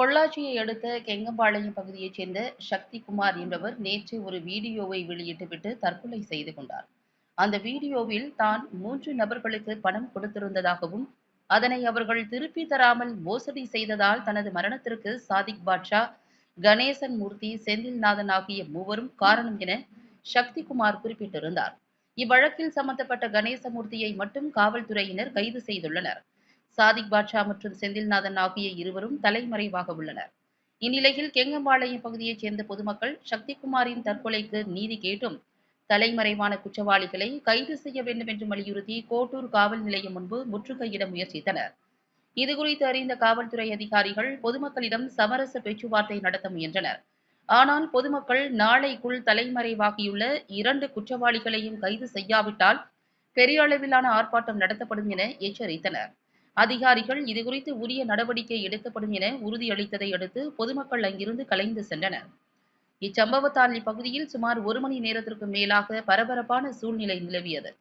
பொள்ளாச்சியை அடுத்த கெங்கம்பாளையம் பகுதியைச் சேர்ந்த சக்திகுமார் என்பவர் நேற்று ஒரு வீடியோவை வெளியிட்டுவிட்டு தற்கொலை செய்து கொண்டார். அந்த வீடியோவில் தான் மூன்று நபர்களுக்கு பணம் கொடுத்திருந்ததாகவும் அதனை அவர்கள் திருப்பி தராமல் மோசடி செய்ததால் தனது மரணத்திற்கு சாதிக் பாட்ஷா கணேசன் மூர்த்தி செந்தில்நாதன் ஆகிய மூவரும் காரணம் என சக்திகுமார் குறிப்பிட்டிருந்தார். இவ்வழக்கில் சம்பந்தப்பட்ட கணேசமூர்த்தியை மட்டும் காவல்துறையினர் கைது செய்துள்ளனர். சாதிக் பாட்ஷா மற்றும் செந்தில்நாதன் ஆகிய இருவரும் தலைமறைவாக உள்ளனர். இந்நிலையில் கெங்கம்பாளையம் பகுதியைச் சேர்ந்த பொதுமக்கள் சக்திகுமாரின் தற்கொலைக்கு நீதி கேட்டும் தலைமறைவான குற்றவாளிகளை கைது செய்ய வேண்டும் என்று வலியுறுத்தி கோட்டூர் காவல் நிலையம் முன்பு முற்றுகையிட முயற்சித்தனர். இதுகுறித்து அறிந்த காவல்துறை அதிகாரிகள் பொதுமக்களிடம் சமரச பேச்சுவார்த்தை நடத்த முயன்றனர். ஆனால் பொதுமக்கள் நாளைக்குள் தலைமறைவாகியுள்ள இரண்டு குற்றவாளிகளையும் கைது செய்யாவிட்டால் பெரிய அளவிலான ஆர்ப்பாட்டம் நடத்தப்படும் என எச்சரித்தனர். அதிகாரிகள் இதுகுறித்து உரிய நடவடிக்கை எடுக்கப்படும் என உறுதியளித்ததை அடுத்து பொதுமக்கள் அங்கிருந்து கலைந்து சென்றனர். இச்சம்பவத்தால் இப்பகுதியில் சுமார் ஒரு மணி நேரத்திற்கு மேலாக பரபரப்பான சூழ்நிலை நிலவியது.